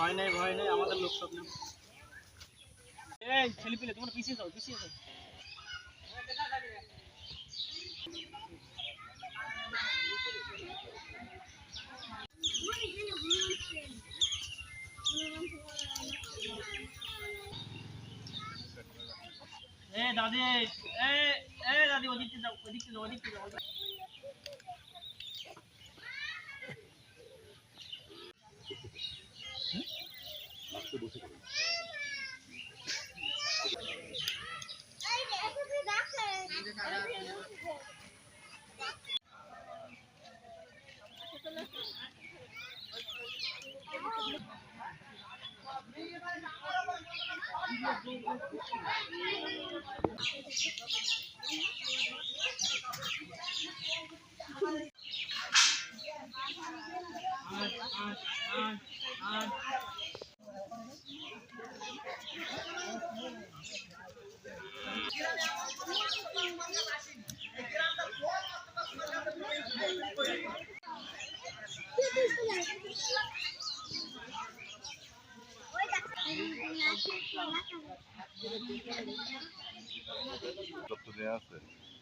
ভয় নেই ভয় নেই, আমাদের লোক সব নেই। এই, ছেলে পিলে, তোমরা পিছিয়ে যাও পিছিয়ে যাও। দাদি এ এ দাদি ওদিকে যাও ওদিকে যাও ওদিকে যাও। ওদিকে-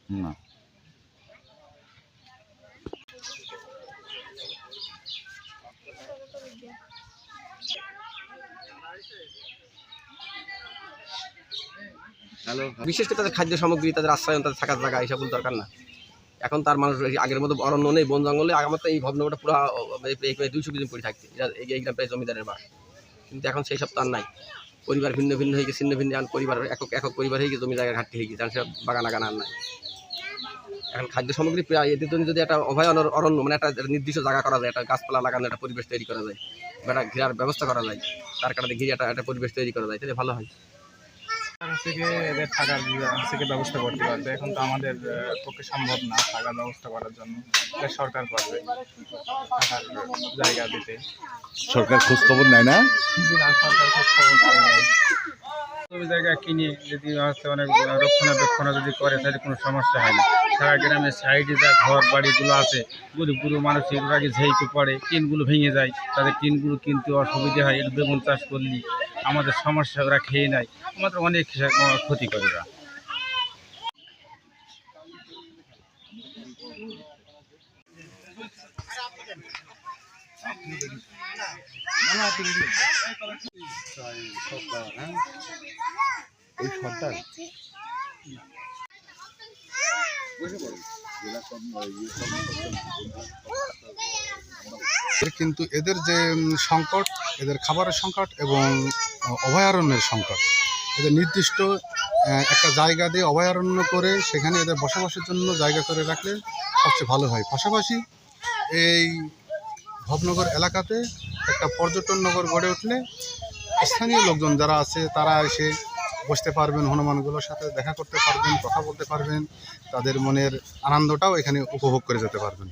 না। বিশেষ করে তাদের খাদ্য সামগ্রী, তাদের আশ্রয়ন, তাদের থাকার জায়গা এইসবগুলো দরকার না। এখন তার মানুষ আগের মতো অরণ্য নেই, বন জঙ্গলে। আমার তো এই ভগ্নটা পুরো দুইশো কেজি পড়ে থাকতে। এই এই গ্রামটা জমিদারের বাস কিন্তু এখন সেই সব তার নাই। পরিবার ভিন্ন ভিন্ন হয়ে গেছে ভিন্ন। এখন পরিবার একক একক পরিবার হয়ে গেছে জমি জায়গা ঘাটতি হয়ে গেছে। এখন সব বাগান, আগান আর নাই। এখন খাদ্য সামগ্রী প্রায় এদের জন্য যদি একটা অভয় অরণ্য মানে একটা নির্দিষ্ট জায়গা করা যায়, একটা গাছপালা লাগানো, একটা পরিবেশ তৈরি করা যায়, বা একটা ঘেরার ব্যবস্থা করা যায়, তার কারণে ঘিরে একটা একটা পরিবেশ তৈরি করা যায়, তাহলে ভালো হয়। থেকে এদের থাকার থেকে ব্যবস্থা করতে পারবে। এখন তো আমাদের পক্ষে সম্ভব না থাকার ব্যবস্থা করার জন্য। এটা সরকার করবে থাকার জায়গা দিতে। সরকার খোঁজ খবর নেয় না? সরকার খোঁজ খবর নেয়। জায়গা কিনে যদি হচ্ছে অনেক রক্ষণাবেক্ষণ যদি করে তাহলে কোনো সমস্যা হয় না। সারা গ্রামের সাইডে যা ঘর বাড়িগুলো আছে গরিব গরিব মানুষ এগুলো আগে ঝেঁকে পড়ে টিনগুলো ভেঙে যায় তাদের টিনগুলো কিনতে অসুবিধা হয় এটা বেগুন চাষ করলি আমাদের সমস্যা ওরা খেয়ে নেয়। আমাদের অনেক ক্ষতি করে সরকার কিন্তু এদের যে সংকট, এদের খাবারের সংকট এবং অভয়ারণ্যের সংকট। এদের নির্দিষ্ট একটা জায়গা দিয়ে অভয়ারণ্য করে সেখানে এদের বসবাসের জন্য জায়গা করে রাখলে সবচেয়ে ভালো হয়। পাশাপাশি এই ভবনগর এলাকাতে একটা পর্যটন নগর গড়ে উঠলে স্থানীয় লোকজন যারা আছে তারা এসে বসতে পারবেন, হনুমানগুলোর সাথে দেখা করতে পারবেন, কথা বলতে পারবেন। তাদের মনের আনন্দটাও এখানে উপভোগ করে যেতে পারবেন।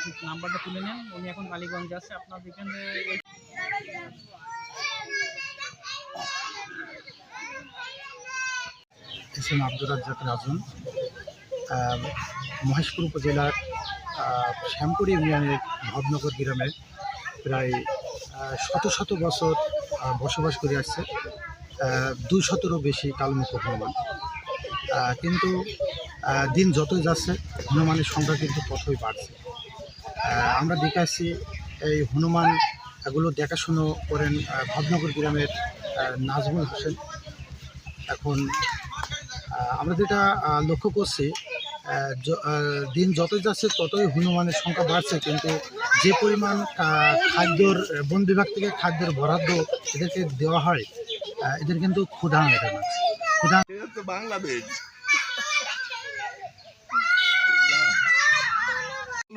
আপনি নাম্বারটা তুলে নেন, উনি এখন কালীগঞ্জে আছে, আপনার এম আব্দুর রাজ্জাক রাজন। মহেশপুর উপজেলার শ্যামপুর ইউনিয়নের ভবনগর গ্রামে প্রায় শত শত বছর বসবাস করে আসছে। দুই শতেরও বেশি কালমুখ হনুমান কিন্তু দিন যতই যাচ্ছে হনুমানের সংখ্যা কিন্তু ততই বাড়ছে। আমরা দেখে আসছি এই হনুমান এগুলো দেখাশুনো করেন ভবনগর গ্রামের নাজমুল হোসেন। এখন আমরা যেটা লক্ষ্য করছি দিন যতই যাচ্ছে ততই হনুমানের সংখ্যা বাড়ছে, কিন্তু যে পরিমাণ খাদ্যর, বন বিভাগ থেকে খাদ্যের বরাদ্দ এদেরকে দেওয়া হয় এদের কিন্তু ক্ষুধা মেটে না ক্ষুধা বাংলাদেশ।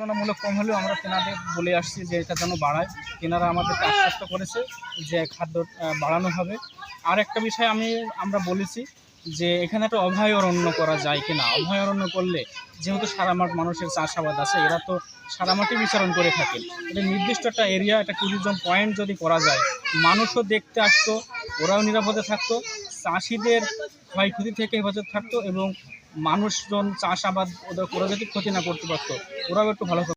তুলনামূলক কম হলেও আমরা তেনাদের বলে আসছি যে এটা যেন বাড়ায়। তেনারা আমাদেরকে আশ্বস্ত করেছে যে খাদ্য বাড়ানো হবে। আর একটা বিষয় আমি, আমরা বলেছি যে এখানে একটা অভয়ারণ্য করা যায় কিনা। অভয়ারণ্য করলে যেহেতু সারা মাঠ মানুষের চাষাবাদ আছে, এরা তো সারা মাঠে বিচরণ করে থাকে। এটা নির্দিষ্ট একটা এরিয়া একটা ট্যুরিজম পয়েন্ট যদি করা যায়, মানুষও দেখতে আসতো, ওরাও নিরাপদে থাকতো, চাষিদের ক্ষয়ক্ষতি থেকে হেফাজত থাকতো এবং মানুষজন চাষাবাদ ওদের ওরা যদি ক্ষতি না করতে পারতো ওরাও একটু ভালো